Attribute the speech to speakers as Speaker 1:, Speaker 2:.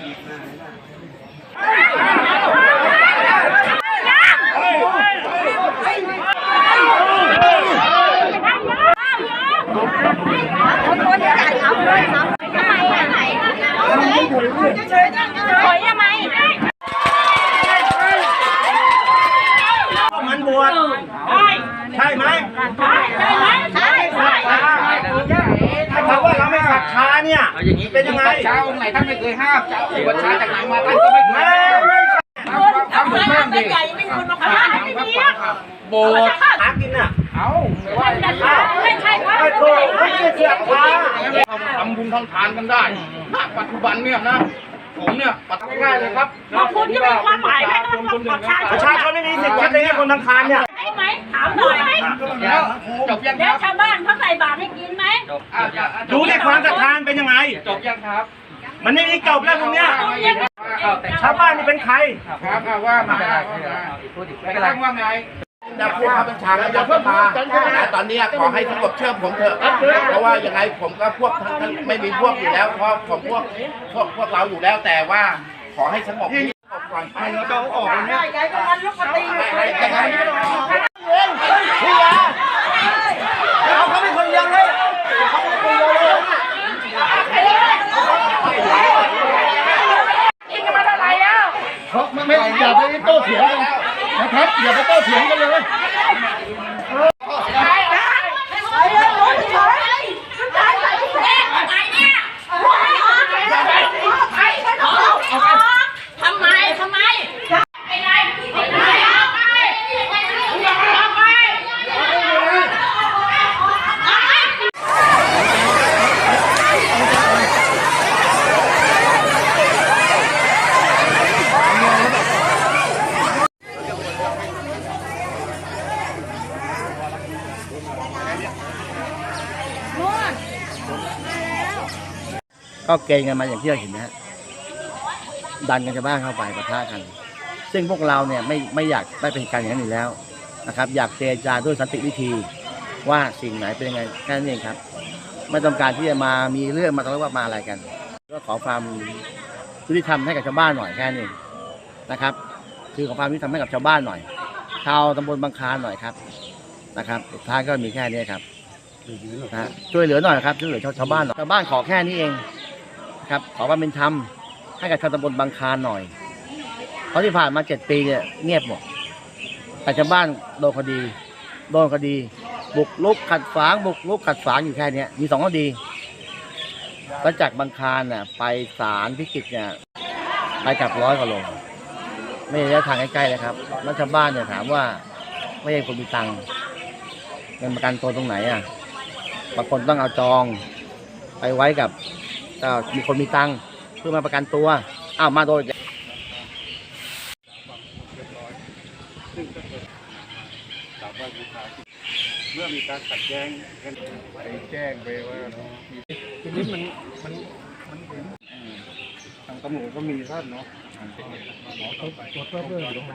Speaker 1: มันบวชใช่ไหมถ้าเขาว่าเราไม่ศรัทธา เนี่ย
Speaker 2: เอาอย่างนี้
Speaker 1: เป็นยังไง
Speaker 2: เช้าองค์ไหนท่านไม่เคยห้ามเจ้าบวชช้าจากไหนมาท่านก็ไม่เคย
Speaker 1: แม่
Speaker 2: ห้ามทำเหมือนเดิมดิโบสถ์
Speaker 1: หากินน่ะ
Speaker 2: เอาไม่ว่า
Speaker 1: อ้าวไม่ใช่ไม่ถูกไม่ใช่เสียพา
Speaker 2: ทำบุญทำทานกันได้ณปัจจุบันเนี่ยนะผมเนี่ยปัดง่ายเลยครับ
Speaker 3: ขอบคุณที่มีความหมายไหมต้องต้องประชา
Speaker 1: ประชาชนไม่มีสิทธิ์คิดเลยนะคนทำทานเนี่ย
Speaker 3: ใช่ ไหมถามหน่อย
Speaker 2: เดี๋ยวจบยังค
Speaker 3: แล้ว
Speaker 2: รับ
Speaker 3: ชาวบ้านเขาใส่บาตรให้กินไหม
Speaker 2: จบอะอะอะ
Speaker 1: ดูในความศรัทธาเป็นยังไง
Speaker 2: จบยังครับ
Speaker 1: มันไม่มีจบแล้วตรงเนี้ย
Speaker 2: เอาแต่
Speaker 1: ชาวบ้านนี่เป็นใคร
Speaker 2: ครับอะว่ามาได้ไม่เป็นไรว่าไง
Speaker 4: จะพูดคำบัญชาแล้วจะเพิ่มมาแต่ตอนนี้ขอให้สงบเชื่อผมเถอะ เพราะว่ายังไงผมก็พวกทั้งทั้งไม่มีพวกอยู่แล้ว เพราะผมพวกพวกพวกเราอยู่แล้วแต่ว่าขอให้สงบก่อนไปเราจะออกเนี่ย
Speaker 3: ใหญ่ก็มันลุกมาตี
Speaker 4: ยังไง
Speaker 1: พี่ยาเอาเขาเป็นคนเลี้ยงเลยเขาเป็นคนเลี้ยงเลย
Speaker 4: ไม่ อย่าไปโต้เถียงกันนะครับ อย่าไปโต้เถียงกันเลย
Speaker 3: ทำไมทำไมไปไหนไปไหนออกไปออกไป
Speaker 5: ก็เกณฑ์กันมาอย่างที่เราเห็นนะฮะดันกันจะบ้านเข้าไปปะทะกัน ซึ่งพวกเราเนี่ยไม่ไม่อยากได้เป็นการอย่างนั้นอยู่แล้วนะครับ อยากเจรจาด้วยสันติวิธีว่าสิ่งไหนเป็นยังไงแค่นั้นเองครับ ไม่ต้องการที่จะมามีเรื่องมาทะเลาะว่ามาอะไรกัน ก็ขอความยุติธรรมให้กับชาวบ้านหน่อยแค่นี้นะครับ คือขอความยุติธรรมให้กับชาวบ้านหน่อยชาวตำบลบางคลานหน่อยครับนะครับสุดท้ายก็มีแค่นี้ครับนะช่วยเหลือหน่อยครับช่วยเหลือชาวบ้านหน่อยชาวบ้านขอแค่นี้เอง ครับขอความเป็นธรรมให้กับชาวตำบลบางคานหน่อย เพราะที่ผ่านมาเจ็ดปีเนี่ยเงียบหมดแต่ชาวบ้านโดนคดี โดนคดี บุกลุกขัดฝางบุกลุกขัดฝางอยู่แค่เนี้ยมีสองคดีก็จากบางคานน่ะไปศาลพิจิตรเนี่ยไปกลับร้อยกว่าโลไม่ใช่ระยะทางใกล้ๆเลยครับแล้วชาวบ้านเนี่ยถามว่าไม่ใช่คนมีตังค์เงินประกันตัวตรงไหนอะบางคนต้องเอาจองไปไว้กับ ก็มีคนมีตังค์เพื่อมาประกันตัวอ้าวมาโดย
Speaker 6: เมื่อมีการขัดแย้งกันไปแจ้งไปว่าทีนี้มันมันมันเห็นทางตำรวจก็มีท่านเนาะหมอตรวจสอบเรื่องอยู่ตรงไหน